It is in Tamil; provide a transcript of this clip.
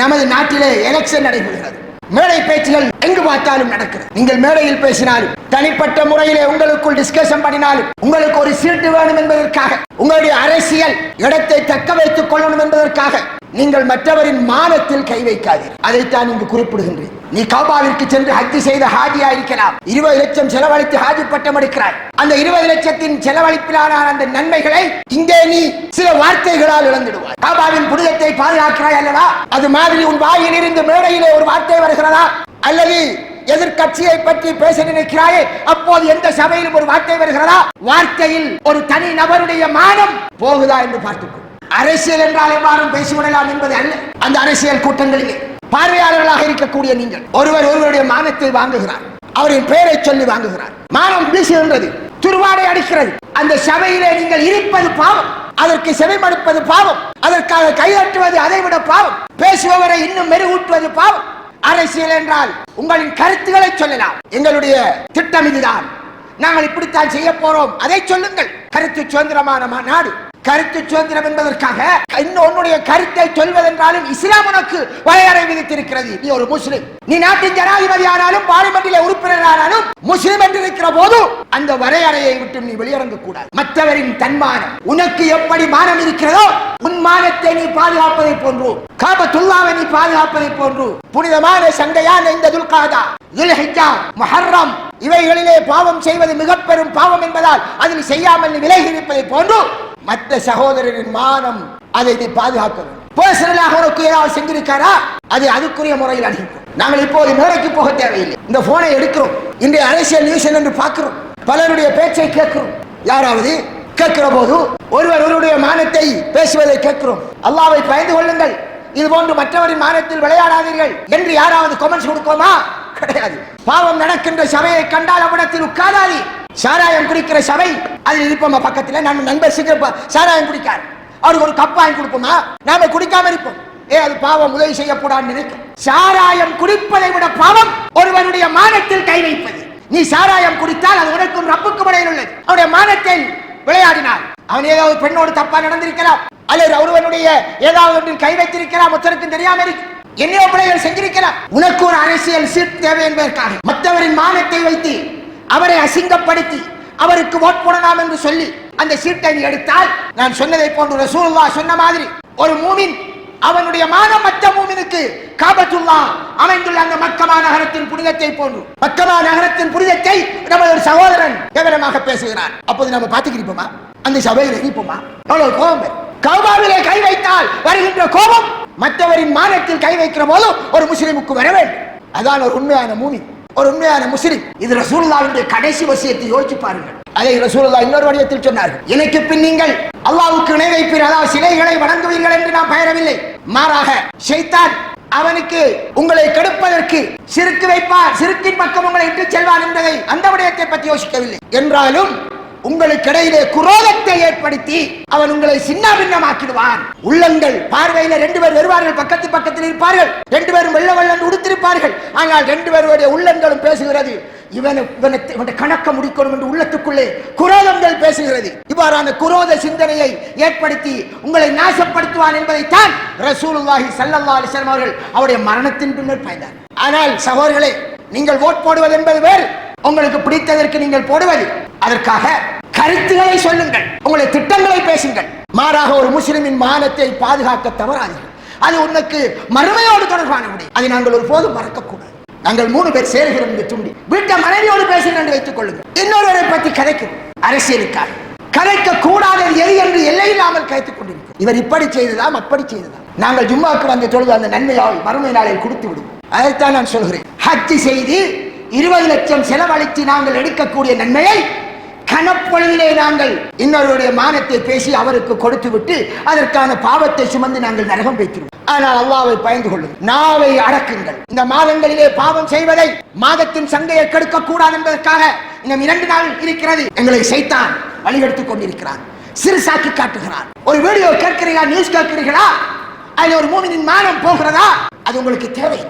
நமது நாட்டிலே எலெக்ஷன் நடைபெறுகிறது. மேடை பேச்சுகள் எங்கு பார்த்தாலும் நடக்கிறது. நீங்கள் மேடையில் பேசினாலும் தனிப்பட்ட முறையிலே உங்களுக்குள் டிஸ்கஷன் பண்ணினாலும் உங்களுக்கு ஒரு சீட்டு வேணும் என்பதற்காக உங்களுடைய அரசியல் இடத்தை தக்க வைத்துக் கொள்ளணும் என்பதற்காக நீங்கள் மற்றவரின் மானத்தில் கை வைக்காதீர்கள் அதைத்தான் இங்கு குறிப்பிடுகின்றேன். நீ காபாவிற்கு சென்று ஹஜ்ஜி செய்த ஹாஜியா இருக்கலாம். இருபது லட்சம் செலவழித்து ஹாஜி பட்டம் எடுக்கிறாய். அந்த இருபது லட்சத்தின் செலவழிப்பிலான அந்த நன்மைகளை இங்கே நீ சில வார்த்தைகளால் இழந்துடுவாய். காபாவின் புனிதத்தை பாதுகாக்கிறாய் அல்லவா? அது மாதிரி உன் வாயில் இருந்து மேடையிலே ஒரு வார்த்தை வருகிறதா? அல்லது எதிர்கட்சியை பற்றி பேச நினைக்கிறாயே? அப்போது எந்த சபையிலும் ஒரு வார்த்தை வருகிறதா? வார்த்தையில் ஒரு தனி நபருடைய மானம் போகுதா என்று பார்த்துக்கோ அரசியல் என்றால் எவ்வாறும் பேசிவிடலாம் என்பது அல்ல. அந்த அரசியல் கூட்டங்களிலே பார்வையாளர்களாக இருக்கக்கூடிய நீங்கள். ஒருவர் ஒருவருடைய மானத்தை வாங்குகிறார். அவரின் பெயரை சொல்லி வாங்குகிறார். மானம் வீசுகின்றது. துருவாடை அடிக்கிறது. அந்த சபையிலே நீங்கள் இருப்பது பாவம். அதற்கு செவிமடுப்பது பாவம். அதற்காக கையற்றுவது அதைவிட பாவம். பேசுபவரை இன்னும் மெருகூட்டுவது பாவம். அரசியல் என்றால் உங்களின் கருத்துக்களை சொல்லலாம். எங்களுடைய திட்டம் இதுதான். நாங்கள் இப்படித்தான் செய்ய போறோம். அதை சொல்லுங்கள். கருத்து சுதந்திரமான நாடு. கருத்து சுதந்திரம் என்பதற்காக இன்னும் உன்னுடைய கருத்தை சொல்வதென்றாலும் இஸ்லாம் உனக்கு வரையறை விதித்திருக்கிறது. நீ ஒரு முஸ்லிம். நீ நாட்டின் ஜனாதிபதி ஆனாலும் பார்லிமெண்டிலே உறுப்பினர் ஆனாலும் முஸ்லிம் என்று இருக்கிற போது அந்த வரையறையை விட்டு நீ வெளியிறங்க கூடாது. மற்றவரின் தன்மானம் உனக்கு எப்படி மானம் இருக்கிறதோ உன் மானத்தை நீ பாதுகாப்பதை போன்று காபத்துல்லாவை நீ பாதுகாப்பதை போன்று புனிதமான சண்டையான இந்த துல்காதா துல்ஹிஜா மஹர்ரம் இவைகளிலே பாவம் செய்வது மிக பெரும் பாவம் என்பதால் அதில் செய்யாமல் நீ விலகி இருப்பதை போன்று மற்ற சகோதரரின் மானம் அதை நீ பாதுகாக்க வேண்டும். பர்சனலாக உனக்கு ஏதாவது செஞ்சிருக்காரா? அது அதுக்குரிய முறையில் அணுகும் நாங்கள் இப்போது மேடைக்கு போக தேவையில்லை. இந்த போனை எடுக்கிறோம். இன்றைய அரசியல் நியூஸ் என்று பார்க்கிறோம். பலருடைய பேச்சை கேட்கிறோம். யாராவது கேட்கிற போது ஒருவர் ஒருவருடைய மானத்தை பேசுவதை கேட்கிறோம். அல்லாவை பயந்து கொள்ளுங்கள். இது போன்று மற்றவரின் மானத்தில் விளையாடாதீர்கள் என்று யாராவது கமெண்ட்ஸ் கொடுக்கோமா கிடையாது. பாவம் நடக்கின்ற சபையை கண்டால் அவ்விடத்தில் உட்காராதி. சாராயம் குடிக்கிற சபை அதில் இருப்போமா பக்கத்துல? நம்ம நண்பர் சீக்கிரம் சாராயம் குடிக்கார். அவருக்கு ஒரு கப் வாங்கி கொடுப்போமா? நாம குடிக்காம இருப்போம். ஏ அது பாவம் உதவி செய்யக்கூடாதுன்னு நினைக்கும். சாராயம் குடிப்பதை விட பாவம் ஒருவனுடைய மானத்தில் கை வைப்பது. நீ சாராயம் குடித்தால் அது உனக்கும் ரப்புக்கும் இடையில் உள்ளது. அவருடைய மானத்தை விளையாடினார் அவன் ஏதாவது பெண்ணோடு தப்பா நடந்திருக்கலாம். அல்லது ஒருவனுடைய ஏதாவது ஒன்றில் கை வைத்திருக்கலாம். ஒருத்தருக்கும் தெரியாம இருக்கு. என்னையோ பிள்ளைகள் செஞ்சிருக்கலாம். உனக்கு ஒரு அரசியல் சீட் தேவை என்பதற்காக மற்றவரின் மானத்தை வைத்து அவரை அசிங்கப்படுத்தி அவருக்கு ஓட் போடலாம் என்று சொல்லி அந்த சீட்டை நீ எடுத்தால் நான் சொன்னதை போன்று சூழ்வா சொன்ன மாதிரி ஒரு மூமின் அவனுடைய மானம் மற்ற மூமினுக்கு காபத்துல்லா அமைந்துள்ள அந்த மக்கமா நகரத்தின் புனிதத்தை போன்று. மக்கமா நகரத்தின் புனிதத்தை நமது ஒரு சகோதரன் விவரமாக பேசுகிறான். அப்போது நம்ம பார்த்துக்கிருப்போமா அந்த சபையில் இருப்போமா? அவ்வளவு கோபம். கௌபாவிலே கை வைத்தால் வருகின்ற கோபம் மற்றவரின் மானத்தில் கை வைக்கிற போதும் ஒரு முஸ்லிமுக்கு வர வேண்டும். அதான் ஒரு உண்மையான மூமி ஒரு உண்மையான முஸ்லிம். இது ரசூல்லாவுடைய கடைசி வசியத்தை யோசிச்சு பாருங்கள். அதை ரசூலுல்லாஹ் இன்னொரு வடிவத்தில் சொன்னார்கள். எனக்கு பின் நீங்கள் அல்லாஹ்வுக்கு இணை வைப்பீர்கள் அதாவது சிலைகளை வணங்குவீர்கள் என்று நான் பெயரவில்லை. மாறாக ஷைத்தான் அவனுக்கு உங்களை கெடுப்பதற்கு சிறுக்கு வைப்பார். சிறுக்கின் பக்கம் உங்களை இட்டு செல்வார் என்பதை அந்த விடயத்தை பற்றி யோசிக்கவில்லை. என்றாலும் உங்களுக்கு இடையிலே குரோதத்தை ஏற்படுத்தி அவன் உங்களை சின்ன பின்னமாக்கிடுவான் உள்ளங்கள் பார்வையில ரெண்டு பேர் வருவார்கள் பக்கத்து பக்கத்தில் இருப்பார்கள். ரெண்டு பேரும் வெள்ள வெள்ளம் உடுத்திருப்பார்கள். ஆனால் ரெண்டு பேருடைய உள்ளங்களும் பேசுகிறது. இவனை இவனை இவனை கணக்க முடிக்கணும் என்று உள்ளத்துக்குள்ளே குரோதங்கள் பேசுகிறது. இவ்வாறான குரோத சிந்தனையை ஏற்படுத்தி உங்களை நாசப்படுத்துவான் என்பதைத்தான் ரசூலுல்லாஹி சல்லல்லா அலைஹி அவர்கள் அவருடைய மரணத்தின் பின்னர் பயந்தார். ஆனால் சகோதரர்களே நீங்கள் ஓட் போடுவது என்பது வேறு. உங்களுக்கு பிடித்ததற்கு நீங்கள் போடுவது. அதற்காக கருத்துக்களை சொல்லுங்கள். உங்களை திட்டங்களை பேசுங்கள். மாறாக ஒரு முஸ்லிமின் மானத்தை பாதுகாக்க தவறாதீர்கள். அது உனக்கு மறுமையோடு தொடர்பான விடை அதை நாங்கள் ஒரு போதும் மறக்கக்கூடாது. நாங்கள் மூணு பேர் சேர்கிறோம் இந்த துண்டி. வீட்டை மனைவியோடு பேசுகிறேன் என்று வைத்துக் கொள்ளுங்கள். இன்னொருவரை பற்றி கதைக்கும் அரசியலுக்காக. கதைக்க கூடாதது எது என்று எல்லை இல்லாமல் கதைத்துக் கொண்டிருக்கிறோம். இவர் இப்படி செய்ததாம் அப்படி செய்ததாம். நாங்கள் ஜும்மாவுக்கு வந்து தொழுது அந்த நன்மையால் மறுமை நாளில் கொடுத்து விடுவோம். அதைத்தான் நான் சொல்கிறேன். ஹஜ்ஜி செய்து இருபது லட்சம் செலவழித்து நாங்கள் எடுக்கக்கூடிய நன்மையை கனப்பொழுதிலே நாங்கள் இன்னொருடைய மானத்தை பேசி அவருக்கு கொடுத்து விட்டு அதற்கான பாவத்தை சுமந்து நாங்கள் நரகம் வைக்கிறோம் ஆனால் அல்லாவை பயந்து கொள்ளும் நாவை அடக்குங்கள். இந்த மாதங்களிலே பாவம் செய்வதை மாதத்தின் சங்கையை கெடுக்க கூடாது என்பதற்காக இன்னும் இரண்டு நாள் இருக்கிறது. எங்களை சைத்தான் வழிகெடுத்துக் கொண்டிருக்கிறான். சிறுசாக்கி காட்டுகிறான். ஒரு வீடியோ கேட்கிறீங்களா நியூஸ் கேட்கிறீர்களா? அதில் ஒரு மூவினின் மானம் போகிறதா? அது உங்களுக்கு தேவை